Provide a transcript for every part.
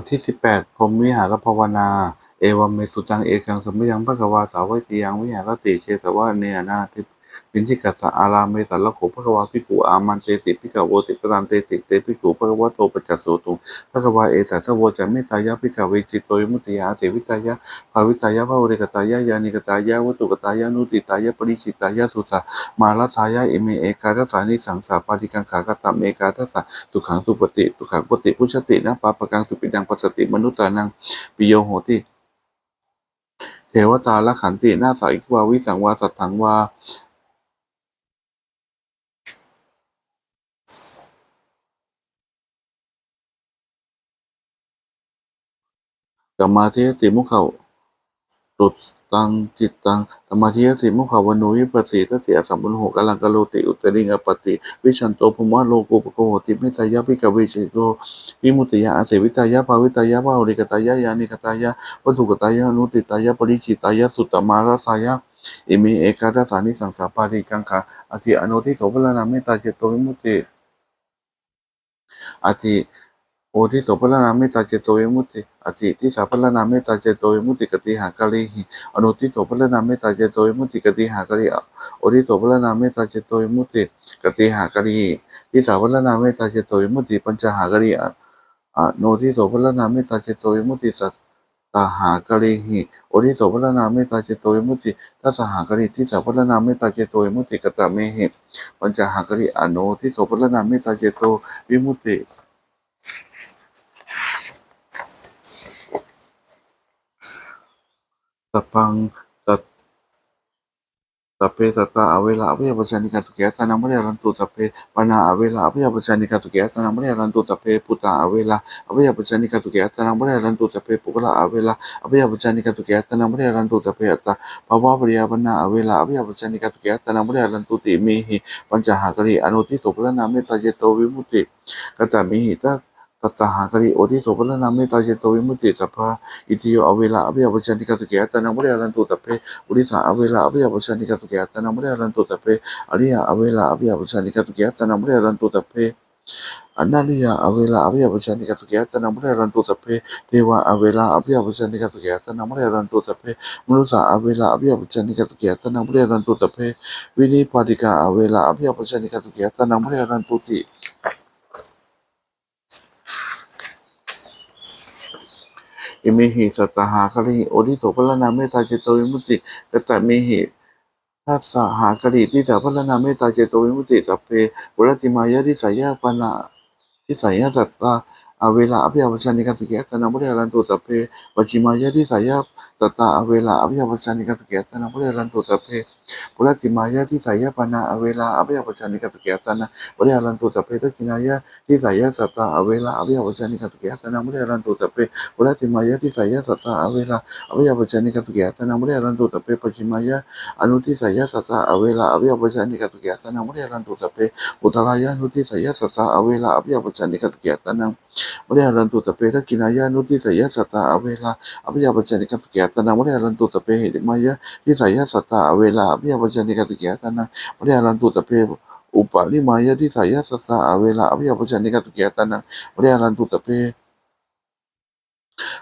ทที่สิบแปดพรมวิหารภาวนา เอวัมเมสุตังเอกังสมยังพระกวาสาวัติยังวิหารติเชตวะเนยนาทิ ปินทิกัสสะอารามเมตัลละโขพระกวาภิกขุอามันเตติภิกขโวติปรานเตติเตภิกขุพระกวาโตปัจจสโสตุพระกวาเอตัสสะโวจะเมตายะภิกขเวจิตโตยมุติยาเสวิตายะภาวิตายะภาอุเรกตายะยานิกตายะวัตตุกตายะนุติตายะปริชิตายะสุตามาลทายะเอเมเอกาทัสสานิสังสาปาติกังขากตามเอกาทัสสะทุขังสุปฏิทุขังปฏิพุชตินะปาปะกังสุปิดังปัสสติมนุตตานังปิโยโหติเทวตาละขันตินาสาอิกวาวิสังวาสัตถังวา กัมมาเทติมุขเขาตุตังจิตตังธรรมาทิยติมุขาวนุวิปัสสิทติอสัมปุญโหกัลังกโลติอุตริงอปติวิชันโตภุมะโลกุปโกโหติเมตายะภิกเวชิโตวิมุติยะอาเสวิตายะภาวิตายะภาอุริกตายะยานิกตายะวัตถุกตายะนุติตายะปริจิตายะสุตตมารัตายะอิมิเอกาทัสานิสังสาปาริกังขาอธิอนุทิโสพลนาเมตตาเจโตวิมุติอธิ ทิโสพลนาเมตตาเจโตวิมุตติอติทิสาพลนาเมตตาเจโตวิมุตติกติหากาลิหิอนุทิโสพลนาเมตตาเจโตวิมุตติกติหากาลิโอทิโสพลนาเมตตาเจโตวิมุตติกติหากาลิทิสาพลนาเมตตาเจโตวิมุตติปัญจหากาลิอะอะโนทิโสพลนาเมตตาเจโตวิมุตติสัตตาหากาลิหิโอทิโสพลนาเมตตาเจโตวิมุติทัสหากาลิทิสาพลนาเมตตาเจโตวิมุติกตเมหิปัญจหากาลิอะโนทิโสพลนาเมตตาเจโตวิมุติ ติสังตัตสัพเพสัตตาอเวลาอภิยปชานิกาตุเกตานามเรียรันตุสัพเพปนาอเวลาอภิยปชานิกาตุเกตานามเรียรันตุสัพเพปุตตาอเวลาอภิยปชานิกาตุเกตานามเรียรันตุสัพเพปุกละอเวลาอภิยปชานิกาตุเกตานามเรียรันตุสัพเพอัตตาภาวะปริยาปนาอเวลาอภิยปชานิกาตุเกตานามเรียรันตุติเมหิปัญจหากริอนุทิโตปะนาเมตตาเจโตวิมุติกตามิหิตา ตัตหากริโอทิโสปะนาเมตตาเจโตวิมุติสัพพะอิติโยอเวลาอภิยาปชานิกาตุเกตานามเรียรันตุสัพเพอุริสาอเวลาอภิยาปชานิกาตุเกยตานามเรรันตุตะเพอริยาอเวลาอภิยาปชานิกาตุเกยตานามเรรันตุตะเพอนาริยอเวลาอภิยาปชานิกาตุเกยตานามเรรันตุตะเพเทวะอเวลาอภิยาปชานิกาตุเกยตานามเรรันตุตะเพมนุษย์อเวลาอภิยาปชานิกาตุเกยตานามเรรันตุตะเพวินิปาติกาอเวลาอภิยาปชานิกาตุเกยตานามเรรันตุติ เอเมหิสัตหาคลิโอทิโสพลนาเมตตาเจโตวิมุติกตะเมหิทัสสะหากลิทิสาพลนาเมตตาเจโตวิมุติสัพเพปุรติมายะทิสายะปนาทิสายะสัตตา อเวลาอภิยาปชานิกาตุเกตนามุเรรันตุสัพเพปัจจิมายะทิสายาตตาอเวลาอภิยาปชานิกาตุเกตนามุเรรันตุสัพเพปุรติมายะทิสายาปนาอเวลาอภิยาปชานิกาตุเกตนามุเรรันตุสัพเพทักินายะทิสายาตตาอเวลาอภิยาปชานิกาตุเกตนามุเรรันตุสัพเพปุรติมายะทิสายะสัตตาอเวลาอภิยาปชานิกาตุเกตนามุเรรันตุสัพเพปัจจิมายะอนุทิสายะสัตตาอเวลาอภิยาปชานิกาตุเกตนามุเรรันตุสัพเพอุตรายะอนุทิสายะสัตตาอเวลาอภิยาปชานิกาตุเกตนามุเรรันตุสัพเพทักขินายะอนุทิสายะสัตตาอเวลาอภิยาปชานิกาตุเกตนามุเรรันตุสัพเพเหติมายะทิสายะสัตตาอเวลาอภิยาปชานิกาตุเกตนามุเรรันตุสัพเพอุปาลิมายะทิสายะสัตตาอเวลาอภิยาปชานิกาตุเกตนามุเรรันตุสัพเพ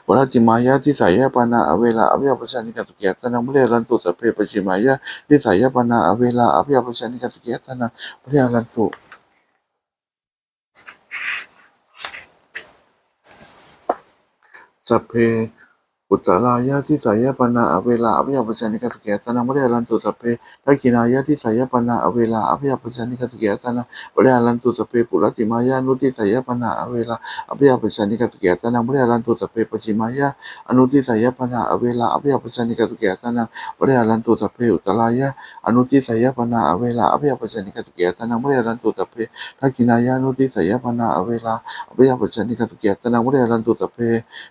วรติมายะที่สายะปานาอเวลาอภิยปชานิกาตุเกียตนามุเรรันตุตะเพปจิมายะที่สายะปานาอเวลาอภิยปชานิกาตุเกียตนามุเรรันตุ สัพเพ อุตตรายะที่สายปนาอเวลาอภิยาปชานิกาตุเกียตนามุเรรันตุสเพทักขินายะที่สายปนาอเวลาอภิยาปชานิกาตุเกียตนามุเรรันตุสเพปุรติมายะนุติสายปนาอเวลาอภิยาปชานิกาตุเกียตนามุเรรันตุสเพปจิมายะอนุทิสายปนาอเวลาอภิยาปชานิกาตุเกียตนาบริหารันตุสเพอุตตรายะอนุทิสายปนาอเวลาอภิยาปชานิกาตุเกียตนาบริหารันตุสเพทักขินายะอนุทิสายปนาอเวลาอภิยาปชานิกาตุเกตนะบริยาลันตุสเป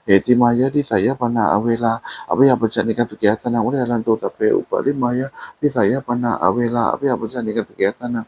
เหติมายาที่สายตนา awela. Apa yang berjalan dengan kegiatan yang oleh lantau tapi upah lima ya. Di ya panah awela. Apa yang berjalan dengan kegiatan yang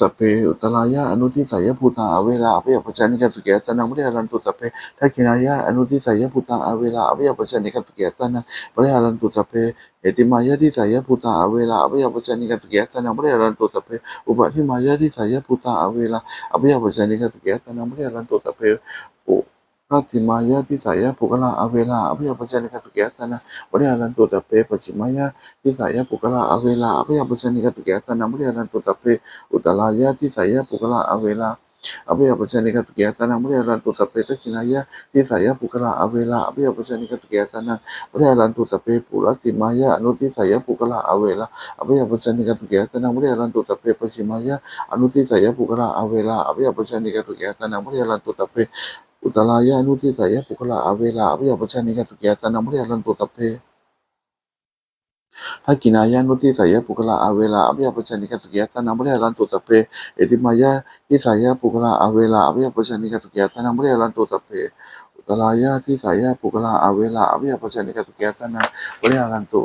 สัพเพอุตลายะอนุทิสายพุทธาอเวลาอภิยปชันนิกัสุเกตนังปริหรันตุสัพเพทักขินายะอนุทิสายพุทธาอเวลาอภิยปชันนิกัสุเกตนังปริหรันตุสัพเพเอติมายะทิสายพุทธาอเวลาอภิยปชันนิกัสุเกตนังปริหรันตุสัพเพอุปทิมายะทิสายพุทธาอเวลาอภิยปชันนิกัสุเกตนังปริหรันตุสัพเพอ kati maya di saya bukala awela. Apa yang baca ni kan kegiatan ah? boleh alam tu tapi kati di saya bukala awela. Apa yang baca ni kan kegiatan ah? boleh alam tu tapi utala ya di saya bukala awela. Apa yang baca ni kan kegiatan ah? boleh alam tu tapi tak cina ya di saya bukala awela. Apa yang baca ni kegiatan boleh alam tu tapi pula timaya anu di saya bukala awela. Apa yang baca ni kegiatan boleh alam tu tapi kati anu di saya bukala awela. Apa yang baca ni kegiatan boleh alam tu tapi อุตลายานุทิตายะปุกละอาเวลาอวิยาปัญชานิกาตุเกยตานัมริยาลันตุตัพเพหากินายานุติตายะปุกละอาเวลาอวิยาปัญชานิกาตุกยตานัมริยาลันตุตัพเพเอติมายาทิตายะปุกละอาเวลาอวิยาปัญชานิกาตุกยตานัมริยาลันตุตัพเพอุตลายาทิตายะปุกละอาเวลาอวิยาปัญชานิกาตุกยตานัมริยาลันตุ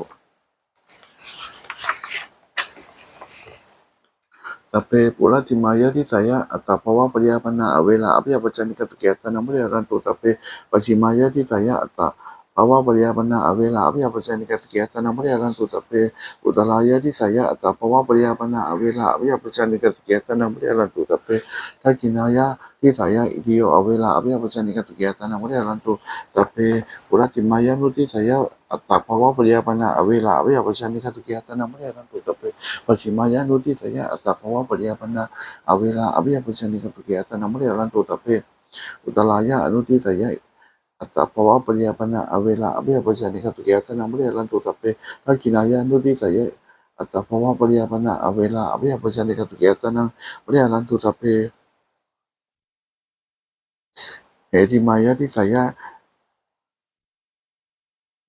Tapi pula di Maya di saya akan bawa pelihara nak awal apa yang percaya kita kegiatan apa yang tapi pasi Maya di saya akan bahawa beri apa nak awel lah apa yang nikah ni kata kiatan nama dia kan tu tapi utalah ya di saya atau apa. Bahawa beri apa awi awel lah apa yang nikah ni kata kiatan nama dia kan tu tapi tak kena ya di saya dia awel awi apa yang nikah ni kata kiatan nama dia kan tu tapi pura cuma ya nanti saya atau apa. Bahawa beri apa awi awel lah apa yang nikah ni kata kiatan nama dia kan tu tapi pasti maya nanti saya atau apa. Bahawa beri apa awi awel lah apa yang nikah ni kata kiatan nama dia kan tu tapi utalah ya nanti saya atau apa apa pun yang pernah awe lah awe apa saja ni? Kata lah lah lah kita nak boleh lantau tapi lagi naya tu di kaya atau apa apa pun yang pernah awe lah awe apa saja ni? Kata kita nak boleh lantau tapi Eri Maya di kaya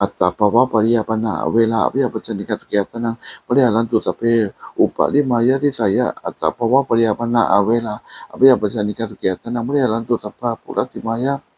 atau apa apa pun yang pernah awe lah awe apa saja ni? Kata kita nak boleh lantau tapi upali di Maya di kaya atau apa apa pun yang pernah awe lah awe apa saja ni? Kata kita nak boleh lantau tapi pula di Maya?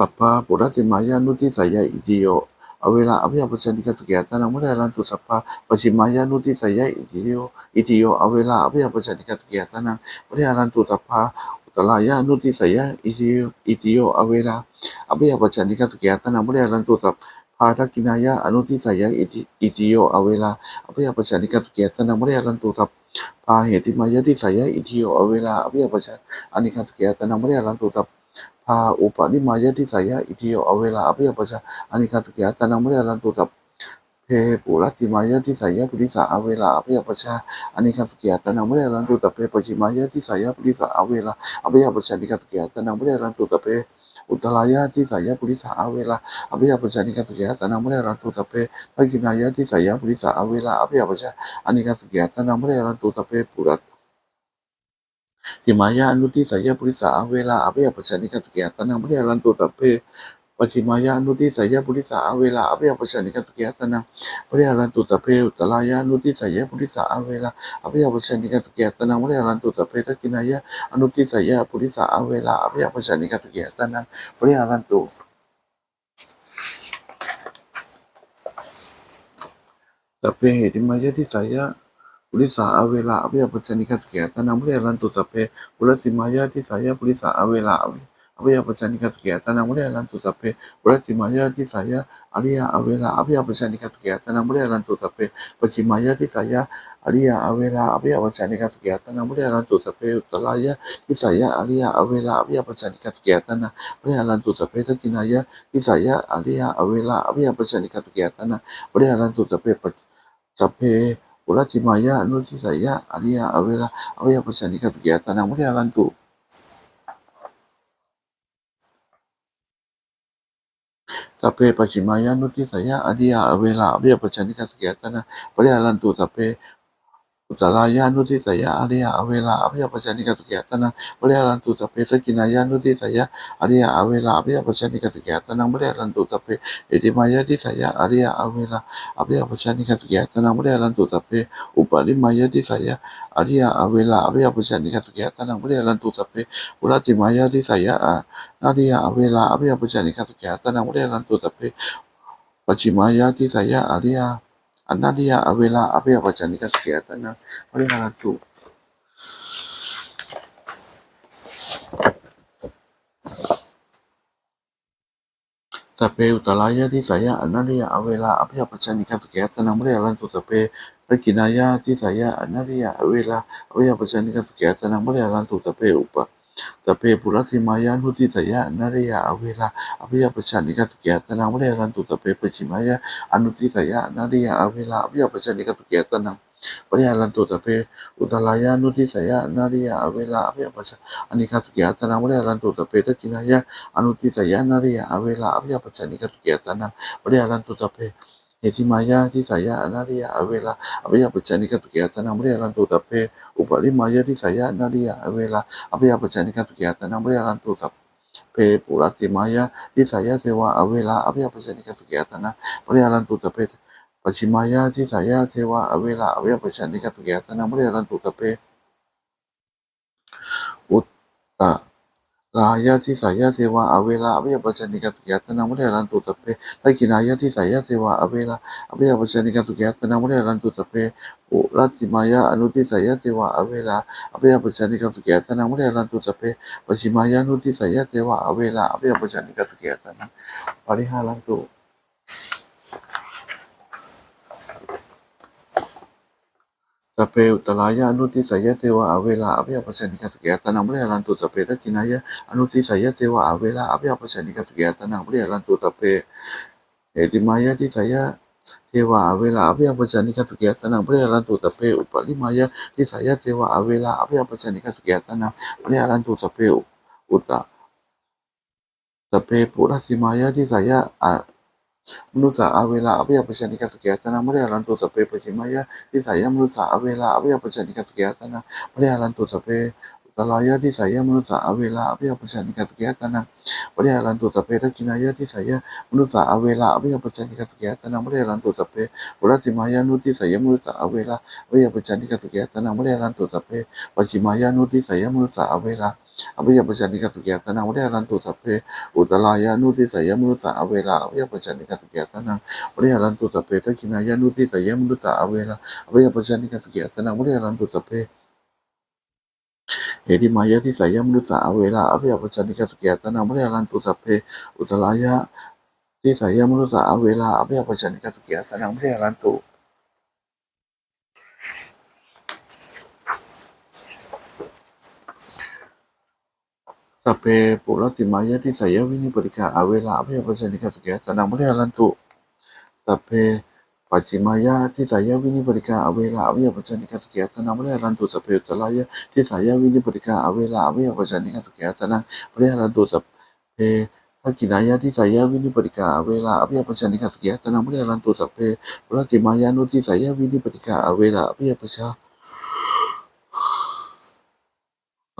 สัพพะปุรัติมายานุติสายาอิติโยอเวลาอภิยาปัญญิกาสเกตานังวัฏรันตุสัพพะปชิมายานุติสายาอิติโยอิติโยอเวลาอภิยาปัญญิกาสเกตานังวัฏรันตุสัพพะอุตลายานุติสายาอิติโยอิติโยอเวลาอภิยาปัญญิกาสเกตานังวัฏรันตุสัพพาทักกินายาอนุติสายาอิติโยอเวลาอภิยาปัญญิกาสเกตานังวัฏรันตุสัพพาเหติมายาติสายาอิติโยอเวลาอภิยาปัญญิกาสเกตานังวัฏรันตุสัพ ha di maya saya iti lah. apa ya pasal ani kegiatan nama dia lantu tap di maya saya beri lah. apa ya pasal ani kegiatan nama dia lantu pasi saya beri lah. apa ya kata kegiatan nama dia lantu utalaya di saya beri awela apa ya, kegiatan di saya apa ya kegiatan nama dia lantu purat. ทิมายานุติสายปุริสาเวลาอภิยปัจฉนิกตุเกียตนังพระยาลันตุตัพเพปัจิมายานุติสายปุริสาเวลาอภิยปัจฉนิกตุเกียตนังพระยาลันตุตัพเพอุตลายานุติสายปุริสาเวลาอภิยปัจฉนิกตุเกียตนังพระยาลันตุตัพเพทักินายาอนุติสายปุริสาเวลาอภิยปัจฉนิกตุเกียตนังพระยาลันตุตัพเพเหติมายาทิสายะ บริษัทเอาเวลาเพื่อประชานิกาเกียรติน้ำเรียรันตุสเปบุรติมายาที่สายาบริษัทเอาเวลาเพื่อประชานิกาเกียรติน้ำเรียรันตุสเปบุรติมายาที่สายาอาริยาเอาเวลาเพื่อประชานิกาเกียรติน้ำเรียรันตุสเปปัจิมายาที่สายาอาริยาเอาเวลาเพื่อประชานิกาเกียรติน้ำเรียรันตุสเปอุตลายาที่สายาอาริยาเอาเวลาเพื่อประชานิกาเกียรติน้ำเรียรันตุสเปทัตินายาที่สายาอาริยาเอาเวลาเพื่อประชานิกาเกียรติน้ำเรียรันตุสเปปัจสเป Ula cimaya nu saya alia awela awela pesan ika kegiatan yang mulia lantu. Tapi pasimaya nu si saya adia awela awela pesan ika kegiatan yang mulia lantu. Tapi Tutalayan yanu di taya alia awela apa baca ni kata kegiatan nang boleh lantu tapi sekina yanu di taya alia awela apa baca ni kata kegiatan nang boleh lantu tapi edi maya di taya alia awela apa baca ni kata kegiatan nang boleh lantu tapi upali maya di taya alia awela apa baca ni kata kegiatan nang boleh lantu tapi ulati maya di taya alia awela apa baca ni kata kegiatan nang boleh lantu tapi Pacimaya di saya alia anda dia abela apa yang baca ni kan kegiatannya oleh hal itu. Tapi utalanya di saya anda dia abela apa yang baca ni kan kegiatannya oleh hal itu. Tapi kinaya di saya anda dia abela apa yang baca ni kan kegiatannya oleh hal itu. Tapi upah ตเพปุรัติมายานุติตยะนริยาอเวลาอภิยาปชานิกตุเกตนังวเรรันตุตเพปจิมายาอนุติตยะนริยาอเวลาอภิยาปชานิกตุเกตนังปริยารันตุตเพอุตลายานุติตยะนริยาอเวลาอภิยาปชานิกตุเกตนังวเรรันตุตเพตจินายาอนุติตยะนริยาอเวลาอภิยาปชานิกตุเกตนังปริยารันตุตเพ เนติมายาที่สายาอนาริยาเวลาอภิยาปัจจานิกตุกิยตนามเรียลันตุตะเพอุปริมายาที่สายาอนาริยาเวลาอภิยาปัจจานิกตุกิยตนามเรียลันตุตะเพปุรัติมายาที่สายาเทวาเวลาอภิยาปัจจานิกตุกิยตนาเรียลันตุตะเพปัจฉิมายาที่สายาเทวาเวลาอภิยาปัจจานิกตุกิยตนามเรียลันตุตะเพอุตตะ ลาญาที่สายญาเทวาอเวลาอวิยปัจจนิกสุขยัตนามุเรันตุตะเรักินายาที่สายญาเทวาอเวลาอวิยปัจจนิกสุขยัตนามุเรันตุตะเพอุรัติมายาอนุติสายญาเทวาอเวลาอวิยปัจจนิกสุขยัตนามุเรันตุตะเพปัชิมายาอนุติสายญาเทวาอเวลาอวิยปัจจนิกสุขยัตนาปริหารันตุ tapi utalaya anu ti saya tewa awela apa yang pasal nikah tu kiatan nang boleh lantu tapi tak kina ya. Anu ti saya tewa awela apa yang pasal nikah tu kiatan nang boleh lantu tapi eh, jadi maya ti saya tewa awela apa yang pasal nikah tu kiatan nang boleh lantu tapi upali maya ti saya tewa awela apa yang pasal nikah tu kiatan nang boleh lantu tapi uta tapi pula si maya ti saya มนุษย์สาวเวลาอวิยปัญญาจนิกตุเกตนา มริยาลันตุสเปปชิมายะ ทิฏฐายมนุษย์สาวเวลาอวิยปัญญาจนิกตุเกตนา มริยาลันตุสเปอุตลรายะ ทิฏฐายมนุษย์สาวเวลาอวิยปัญญาจนิกตุเกตนา มริยาลันตุสเปทักขิณายะ ทิฏฐายมนุษย์สาวเวลาอวิยปัญญาจนิกตุเกตนา มริยาลันตุสเปอุรัติมายะนุ ทิฏฐายมนุษย์สาวเวลาอวิยปัญญาจนิกตุเกตนา มริยาลันตุสเปปชิมายะนุ ทิฏฐายมนุษย์สาวเวลา อภิยปัญจนิกตุเกียตนัวัฏยารันตุสัพเพอุตลายานุติสยมุตตะอเวลาอภิยปัญจนิกตุเกียตนัวัฏยารันตุสัพเพทักขินายานุติสยมุตตะอเวลาอภิยปัญจนิกตุเกียตนัวัฏยารันตุสัพเพเหติมายะที่สายมรุษาเวลาอภิยปัญจนิกตุเกียตนัวัฏยารันตุสัพเพอุตลายะที่สายมรุษาเวลาอภิยปัญจนิกตุเกียตนัวัฏยารันตุ สัพเพปุรติมายะที่สายวินิปริกาอเวลาพยาปัญญิกาตุเกตนังพระยาลันตุสัพเพปัจจิมายะที่สายวินิปริกาอเวลาพยาปัญญิกาตุเกตนังพระยาลันตุสัพเพตลายะทิสายวินิปริกาอเวลาพยาปัญญิกาตุเกตนังพระยาลันตุสัพเพภกินายาที่สายวินิปริกาเวลาอภิยปัญชนิกัสเกียตนังพระยาลันตุสัพเพปรติมายานุที่สายวินิปริกาเวลาอภิยปัญชา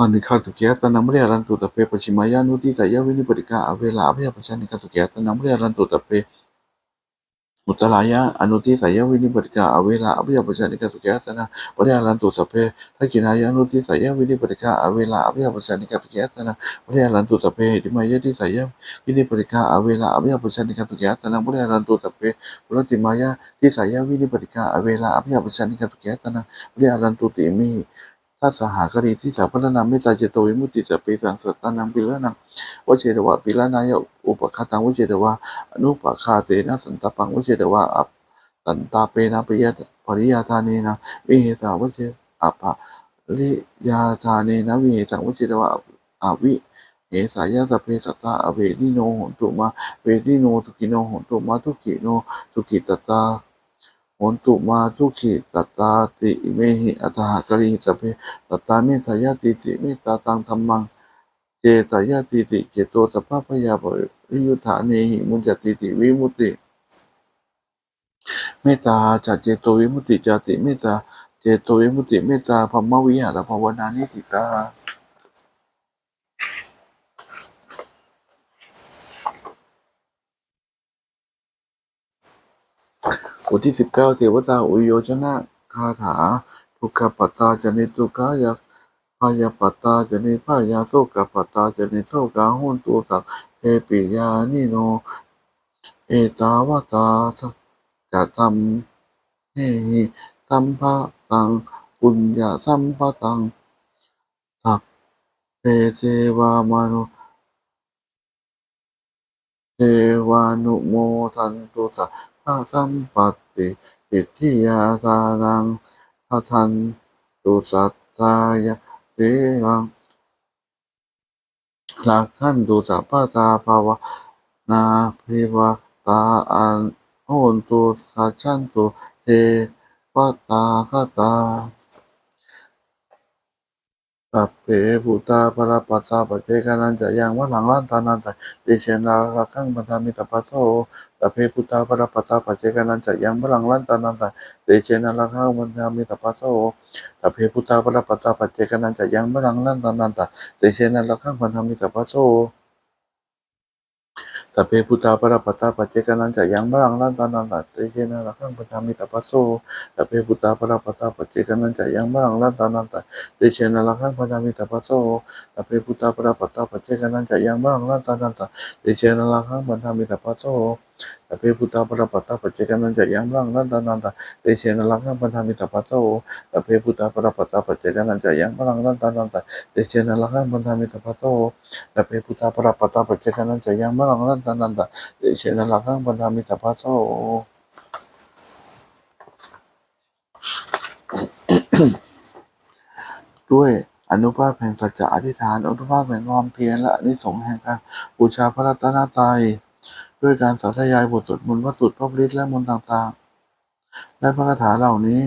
อันิฆาตุเกยตะนังมะเรลันตุตะเปปชิมายานุติตายวินิปปติกาอเวลาอภยปัญจานิฆาตุเกยตะนังมะเรลันตุตะเปอุตลายะอนุติตายวินิปปติกาอเวลาอภยปัญจานิฆาตุเกยตะนังมะเรลันตุตะเปทักินายานุติตายวินิปปติกาอเวลาอภยปัญจานิฆาตุเกยตะนังมะเรลันตุตะเปติมายะติตายวินิปปติกาอเวลาอภยปัญจานิฆาตุเกยตะนังมะเรลันตุตะเพปุรติมายะติตายวินิปปติกาอเวลาอภยปัญจานิฆาตุเกยตะนังมะเรลันตุติมี ฒนาเมตตาเจโตวิมุตติจะเปสังสัตตานังปิละนังวเจตวะปิละนายอุปคาตังวเจตวะอนุปคาเตนะสันตปังวเจตวะอัปตันตาเปนะปริยะปริยาธานีนะวิเหตาวเจอัปะริยาธานีนะวิเหตังวเจตวะอวิเหสายาสเพสัตตาอเวนิโนหนตุมาเวนิโนทุกิโนหนตุมาทุกิโนทุกิตตา นตุมาทุขิตตาติเมหิอัตหากริสพเพตตาเมตายาติติเมตตาตังธรรมัง เจตายาติติเจโตสภาพยาปริยุทธาเนหิมุจจติติวิมุติเมตตาจัเจโตวิมุติจติเมตตาเจโตวิมุติเมตตาพมวิหารภาวนานิสิตา บทที่สิบเก้าเทวตาอุโยชนะคาถาทุกขปตาจนิทุกายักพายาปตาจนิพายาโสกปตาจนิโสกาหุนตุสัพเพปิยานิโน เอตาวตาจะทำเฮหิสัมภะตังปุญญาสัมภะตังสัพเพเทวามนุเทวานุโมทันตุสัพ พะสัมปัตติสิทธิยาทานังพะทันตุสัตตายะสีลังหลักขันตุสัพพะตาภาวะนาภิวะตาอันโหนตุขาชันตุเทวตาคตา สัพเพพุตาปราปัสสาปัจเจกานันจะยังว่าหลังล้านตานันตะเดเชนาละขังบันดามิตาปัสโสสัพเพพุตาปราปัสสาปัจเจกานันจะยังว่าหลังล้านตานันตะเดเชนาละขังบันดามิตาปัสโสสัพเพพุตาปราปัสสาปัจเจกานันจะยังว่าหลังล้านตานันตะเดเชนาละขังบันดามิตาปัสโส สัพเพพุทธาปราปัตตาปัจเจกนันจะยังบ้างล้านตานันตะเดเชนาละขังปันธามิตาปัสโซสัพเพพุทธาปราปัตตาปัจเจกนันจะยังบ้างล้านตานันตะเดชนาลังพันธามิตาปัสโสตเพพุทธาปราปัตตาปัจเจกนันจะยังบ้างลันตานันตาเดชนาลังพันธามิตาปัสโซสตเพพุตาปราปัตตาปัจเจกันันจะยังบ้างลันตานันตาเดชนลังพันธามิตาปัสโสตเพพุตาปราปัตตาปัจเจกันันจะยังบ้างลันตานันตาเดชนลังพันธามิตาปัสโสตเพพุตาปราปัตตาปัจเจกันันจะยังบ้างลันตานันตาเดชนลังพันธามิตาปัสโสด้วยอนุภาพแห่งสัจจะอธิษฐานอนุภาพแห่งความเพียรและนิสงแห่งการบูชาพระรัตนตรัย ด้วยการสาธยายบทสวดมนต์พระสุตรพระบริตและมนต์ต่างๆ และพระคาถาเหล่านี้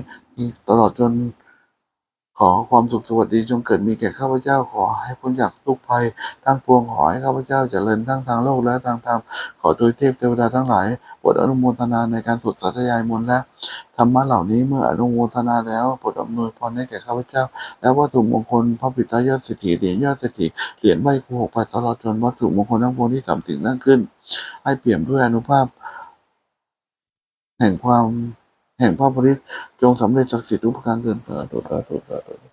ตลอดจนขอความสุขสวัสดีจงเกิดมีแก่ข้าพเจ้าขอให้พ้นจากทุกภัยทั้งปวงขอให้ข้าพเจ้าเจริญทั้งทางโลกและทางธรรมขอโดยเทพเทวดาทั้งหลายโปรดอนุโมทนาในการสวดสาธยายมนต์และธรรมะเหล่านี้เมื่ออนุโมทนาแล้วโปรดอำนวยพรให้แก่ข้าพเจ้า และวัตถุมงคลพระปิตายอดเศรษฐีเหรียญยอดเศรษฐีเหรียญใบคูหกไปตลอดจนวัตถุมงคลทั้งปวงที่ทำถึงนั่นขึ้น ให้เปี่ยมด้วยอนุภาพ แห่งความแห่งพระบริตรจงสำเร็จศักดิ์สิทธิ์ทุกประการเกินเถิดเถิดเถิดเถิดเถิด